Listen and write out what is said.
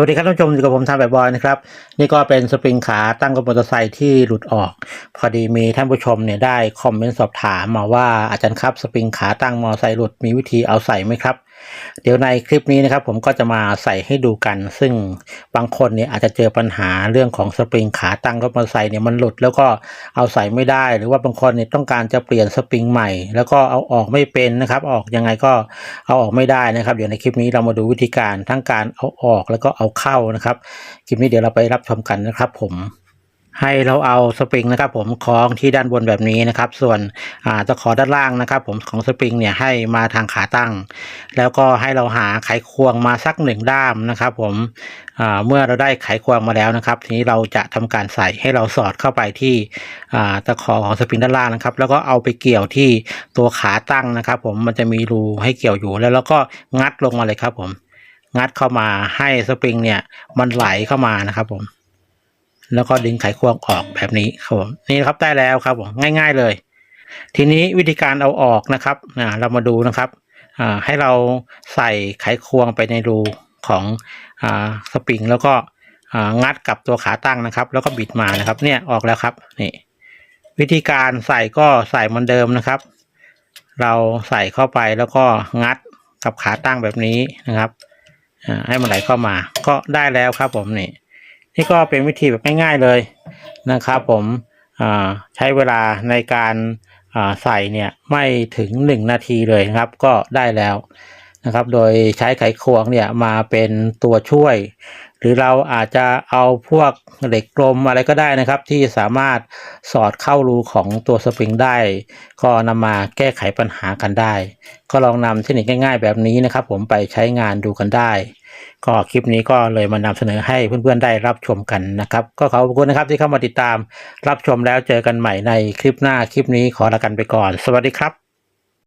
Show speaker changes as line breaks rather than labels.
วัสดีครับท่านผู้ชมอยู่กับผมทำแบบบอยนะครับ นี่ก็เป็นสปริงขาตั้งกับมอเตอร์ไซค์ที่หลุดออก พอดีมีท่านผู้ชมเนี่ยได้คอมเมนต์สอบถามมาว่าอาจารย์ครับสปริงขาตั้งมอเตอร์ไซค์หลุดมีวิธีเอาใส่ไหมครับ เดี๋ยวในคลิปนี้นะครับผมก็จะมาใส่ให้ดูกัน ซึ่งบางคนเนี่ยอาจจะเจอปัญหาเรื่องของสปริงขาตั้งรถมอเตอร์ไซค์เนี่ยมันหลุดแล้วก็เอาใส่ไม่ได้ หรือว่าบางคนเนี่ยต้องการจะเปลี่ยนสปริงใหม่ แล้วก็เอาออกไม่เป็นนะครับ ออกยังไงก็เอาออกไม่ได้นะครับ เดี๋ยวในคลิปนี้เรามาดูวิธีการทั้งการเอาออกแล้วก็เอาเข้านะครับ คลิปนี้เดี๋ยวเราไปรับชมกันนะครับผม ให้เราเอาสปริงนะครับผมคล้องที่ด้านบนแบบนี้นะครับ ส่วนตะขอด้านล่างนะครับ ผมของสปริงเนี่ยให้มาทางขาตั้ง แล้วก็ให้เราหาไขควงมาสักหนึ่งด้ามนะครับ ผมเมื่อเราได้ไขควงมาแล้วนะครับ ทีนี้เราจะทำการใส่ให้เราสอดเข้าไปที่ตะขอของสปริงด้านล่างนะครับ แล้วก็เอาไปเกี่ยวที่ตัวขาตั้งนะครับ ผมมันจะมีรูให้เกี่ยวอยู่แล้วเราก็งัดลงมาเลยครับ ผม งัดเข้ามาให้สปริงเนี่ยมันไหลเข้ามานะครับ ผม แล้วก็ดึงไขควงออกแบบนี้ครับผมนี่ครับได้แล้วครับผมง่าย ๆเลย ทีนี้วิธีการเอาออกนะครับเรามาดูนะครับให้เราใส่ไขควงไปในรูของอสปริง แล้วก็งัดกับตัวขาตั้งนะครับ แล้วก็บิดมานะครับ เนี่ยออกแล้วครับนี่วิธีการใส่ก็ใส่เหมือนเดิมนะครับ เราใส่เข้าไปแล้วก็งัดกับขาตั้งแบบนี้นะครับให้มันไหลเข้ามา ก็ได้แล้วครับผมนี่ นี่ก็เป็นวิธีแบบง่ายๆเลยนะครับผมใช้เวลาในการใส่เนี่ยไม่ถึง 1 นาทีเลยครับก็ได้แล้วนะครับ โดยใช้ไขควงเนี่ยมาเป็นตัวช่วย หรือเราอาจจะเอาพวกเหล็กกลมอะไรก็ได้นะครับ ที่สามารถสอดเข้ารูของตัวสปริงได้ ก็นำมาแก้ไขปัญหากันได้ ก็ลองนำเทคนิคง่าย ๆ แบบนี้นะครับ ผมไปใช้งานดูกันได้ ก็คลิปนี้ก็เลยมานำเสนอให้เพื่อนๆได้รับชมกันนะครับ ก็ขอบคุณนะครับที่เข้ามาติดตามรับชมแล้วเจอกันใหม่ในคลิปหน้าคลิปนี้ขอลากันไปก่อน สวัสดีครับ